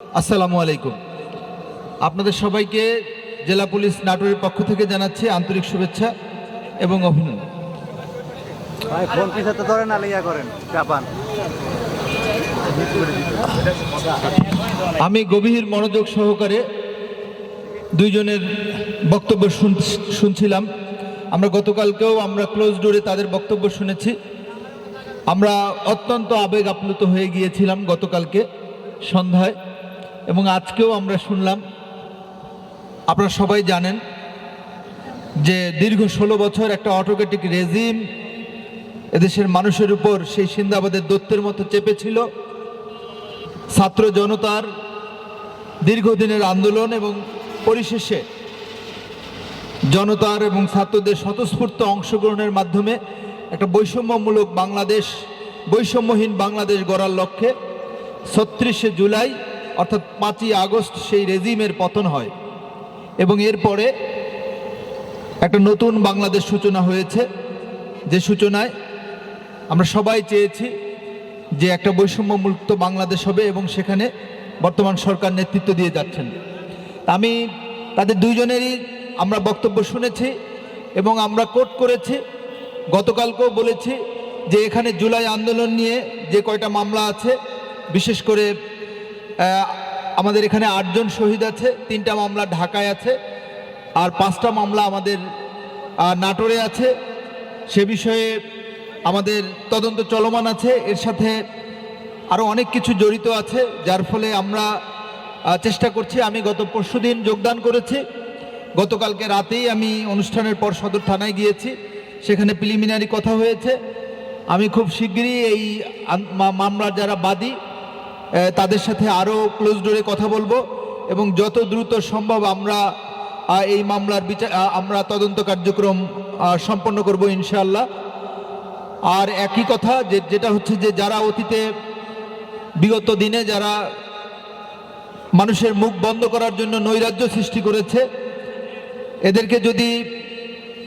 আসসালামু আলাইকুম। আপনাদের সবাইকে জেলা পুলিশ নাটোরের পক্ষ থেকে জানাচ্ছি আন্তরিক শুভেচ্ছা এবং অভিনন্দন। আমি গভীর মনোযোগ সহকারে দুইজনের বক্তব্য শুন- শুনছিলাম। আমরা গতকালকেও আমরা ক্লোজ ডোরে তাদের বক্তব্য শুনেছি। আমরা অত্যন্ত আবেগ আপ্লুত হয়ে গিয়েছিলাম গতকালকে সন্ধ্যায়। এবং আজকেও আমরা শুনলাম, আপনারা সবাই জানেন যে দীর্ঘ ষোলো বছর একটা অটোক্রেটিক রেজিম এদেশের মানুষের উপর সেই সিন্দাবাদের দত্তের মতো চেপেছিল। ছাত্র জনতার দীর্ঘদিনের আন্দোলন এবং পরিশেষে জনতার এবং ছাত্রদের স্বতঃস্ফূর্ত অংশগ্রহণের মাধ্যমে একটা বৈষম্যমূলক বাংলাদেশ, বৈষম্যহীন বাংলাদেশ গড়ার লক্ষ্যে ছত্রিশে জুলাই অর্থাৎ পাঁচই আগস্ট সেই রেজিমের পতন হয়। এবং এরপরে একটা নতুন বাংলাদেশ সূচনা হয়েছে। যে সূচনায় আমরা সবাই চেয়েছি যে একটা বৈষম্যমুক্ত বাংলাদেশ হবে এবং সেখানে বর্তমান সরকার নেতৃত্ব দিয়ে যাচ্ছেন। আমি তাদের দুইজনেরই আমরা বক্তব্য শুনেছি এবং আমরা কোট করেছি, গতকালকেও বলেছি যে এখানে জুলাই আন্দোলন নিয়ে যে কয়টা মামলা আছে, বিশেষ করে আমাদের এখানে আটজন শহীদ আছে, তিনটা মামলা ঢাকায় আছে, আর পাঁচটা মামলা আমাদের নাটোরে আছে। সে বিষয়ে আমাদের তদন্ত চলমান আছে। এর সাথে আরও অনেক কিছু জড়িত আছে, যার ফলে আমরা চেষ্টা করছি। আমি গত পরশুদিন যোগদান করেছি। গতকালকে রাতেই আমি অনুষ্ঠানের পর সদর থানায় গিয়েছি। সেখানে প্রিলিমিনারি কথা হয়েছে। আমি খুব শিগগিরই এই মামলার যারা বাদী তাদের সাথে আরও ক্লোজ ডোরে কথা বলব এবং যত দ্রুত সম্ভব আমরা এই মামলার বিচার আমরা তদন্ত কার্যক্রম সম্পন্ন করব ইনশাআল্লাহ। আর একই কথা যে, যেটা হচ্ছে যে, যারা অতীতে বিগত দিনে যারা মানুষের মুখ বন্ধ করার জন্য নৈরাজ্য সৃষ্টি করেছে, এদেরকে যদি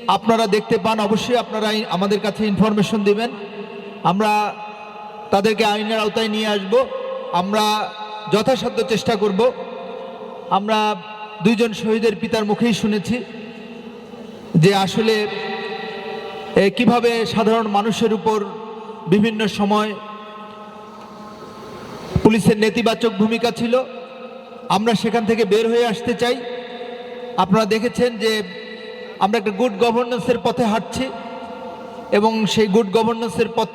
আপনারা দেখতে পান, অবশ্যই আপনারা আমাদের কাছে ইনফরমেশন দিবেন। আমরা তাদেরকে আইনের আওতায় নিয়ে আসব। আমরা যথাসাধ্য চেষ্টা করব। আমরা দুইজন শহীদের পিতার মুখেই শুনেছি যে আসলে কীভাবে সাধারণ মানুষের উপর বিভিন্ন সময় পুলিশের নেতিবাচক ভূমিকা ছিল, আমরা সেখান থেকে বের হয়ে আসতে চাই। আপনারা দেখেছেন যে আমরা একটা গুড গভর্নেন্সের পথে হাঁটছি এবং সেই গুড গভর্নেন্সের পথ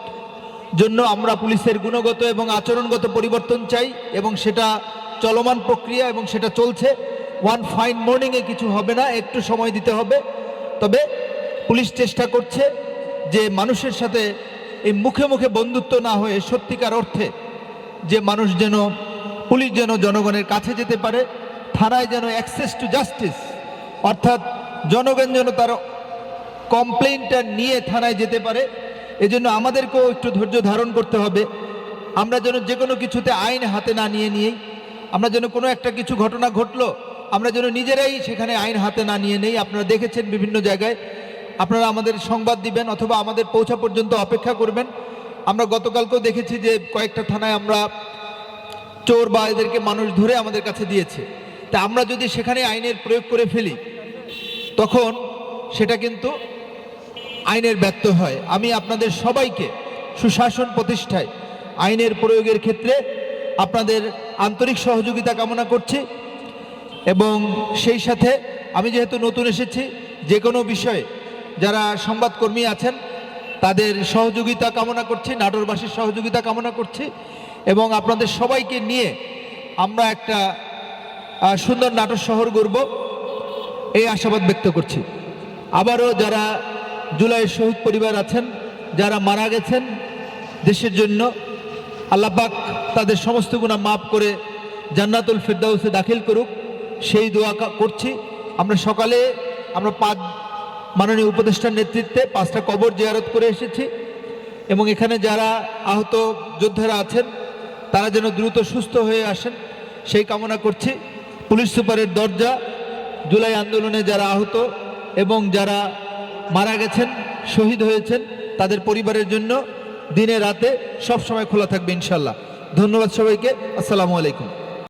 জন্য আমরা পুলিশের গুণগত এবং আচরণগত পরিবর্তন চাই এবং সেটা চলমান প্রক্রিয়া এবং সেটা চলছে। ওয়ান ফাইন মর্নিংয়ে কিছু হবে না, একটু সময় দিতে হবে। তবে পুলিশ চেষ্টা করছে যে মানুষের সাথে এই মুখে মুখে বন্ধুত্ব না হয়ে সত্যিকার অর্থে যে মানুষ যেন, পুলিশ যেন জনগণের কাছে যেতে পারে, থানায় যেন অ্যাক্সেস টু জাস্টিস অর্থাৎ জনগণ যেন তার কমপ্লেনটা নিয়ে থানায় যেতে পারে। এজন্য আমাদেরকেও একটু ধৈর্য ধারণ করতে হবে। আমরা যেন যে কোনো কিছুতে আইন হাতে না নিয়ে নিয়েই আমরা যেন কোনো একটা কিছু ঘটনা ঘটলো, আমরা যেন নিজেরাই সেখানে আইন হাতে না নিয়ে নেই। আপনারা দেখেছেন বিভিন্ন জায়গায়, আপনারা আমাদের সংবাদ দিবেন অথবা আমাদের পৌঁছা পর্যন্ত অপেক্ষা করবেন। আমরা গতকালকেও দেখেছি যে কয়েকটা থানায় আমরা চোর বা এদেরকে মানুষ ধরে আমাদের কাছে দিয়েছে। তা আমরা যদি সেখানে আইনের প্রয়োগ করে ফেলি, তখন সেটা কিন্তু আইনের ব্যর্থ হয়। আমি আপনাদের সবাইকে সুশাসন প্রতিষ্ঠায় আইনের প্রয়োগের ক্ষেত্রে আপনাদের আন্তরিক সহযোগিতা কামনা করছি এবং সেই সাথে আমি যেহেতু নতুন এসেছি, যে কোনো বিষয়ে যারা সংবাদকর্মী আছেন, তাদের সহযোগিতা কামনা করছি, নাটোরবাসীর সহযোগিতা কামনা করছি এবং আপনাদের সবাইকে নিয়ে আমরা একটা সুন্দর নাটোর শহর গড়ব, এই আশাবাদ ব্যক্ত করছি। আবারও যারা জুলাইয়ের শহীদ পরিবার আছেন, যারা মারা গেছেন দেশের জন্য। আল্লাপাক তাদের সমস্ত গুণা মাফ করে জান্নাতুল ফেরদাউসে দাখিল করুক। সেই দোয়া করছি। আমরা সকালে আমরা পাঁচ মাননীয় উপদেষ্টার নেতৃত্বে পাঁচটা কবর জিয়ারত করে এসেছি এবং এখানে যারা আহত যোদ্ধারা আছেন, তারা যেন দ্রুত সুস্থ হয়ে আসেন, সেই কামনা করছি। পুলিশ সুপারের দরজা, জুলাই আন্দোলনে যারা আহত এবং যারা মারা গেছেন, শহীদ হয়েছেন তাদের পরিবারের জন্য। দিনে রাতে সব সময় খোলা থাকবে ইনশাল্লাহ ধন্যবাদ সবাইকে। আসসালামু আলাইকুম।